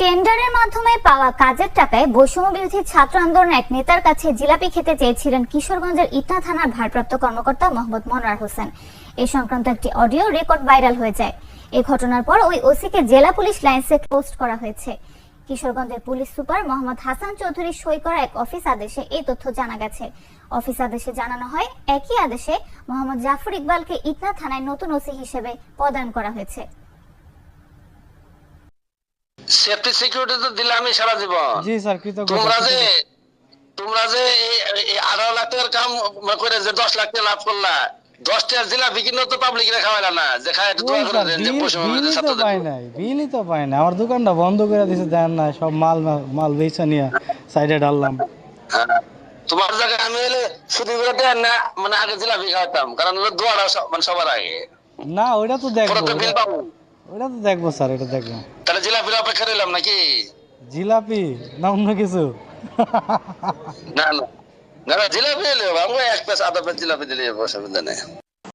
টেন্ডারের মাধ্যমে পাওয়া কাজের টাকায় বৈষম্য বিরোধী ছাত্র আন্দোলনের এক নেতার কাছে জিলাপি খেতে চেয়েছিলেন কিশোরগঞ্জের ইটনা থানার ভারপ্রাপ্ত কর্মকর্তা মোহাম্মদ মনোয়ার হোসেন। এ সংক্রান্ত একটি অডিও রেকর্ড ভাইরাল হয়ে যায়। এই ঘটনার পর ওই ওসিকে জেলা পুলিশ লাইন্সে পোস্ট করা হয়েছে। কিশোরগঞ্জের পুলিশ সুপার মোহাম্মদ হাসান চৌধুরী সই করা এক অফিস আদেশে এই তথ্য জানা গেছে। অফিস আদেশে জানানো হয়, একই আদেশে মোহাম্মদ জাফর ইকবালকে ইটনা থানায় নতুন ওসি হিসেবে প্রদান করা হয়েছে। সেফটি সিকিউরিটি তো দিলামই সারা জীবন। জি স্যার কৃতজ্ঞতা তোমরা যে তোমরা যে এই- আঠারো লাখ টাকার কাম করে যে দশ লাখ টাকা লাভ করলা দশ টাকার জিলাপি কিনে তো পাবলিক রে খাওয়াইলা না যে খায় একটু দোয়া করে দেন যে পশ্চিমবঙ্গের ছাত্রদের পাই নাই বিলই তো পাই না আমার দোকানটা বন্ধ করে দিছে দেন না সব মাল মাল বেচা নিয়ে সাইডে ডাললাম হ্যাঁ। তোমার জায়গায় আমি এলে শুধু করে না মানে আগে জিলাপি খাওয়াতাম কারণ ওটা দোয়াটা সব- মানে সবার আগে। না ওইটা তো দেখব পরে তো ওইটা- তো দেখব স্যার এটা দেখব। অপেক্ষা রইলাম নাকি? জিলাপি না অন্য কিছু? না না। না জিলাপি আমি এক পেস আধা পেস জিলাপি দিলে অসুবিধা নেই।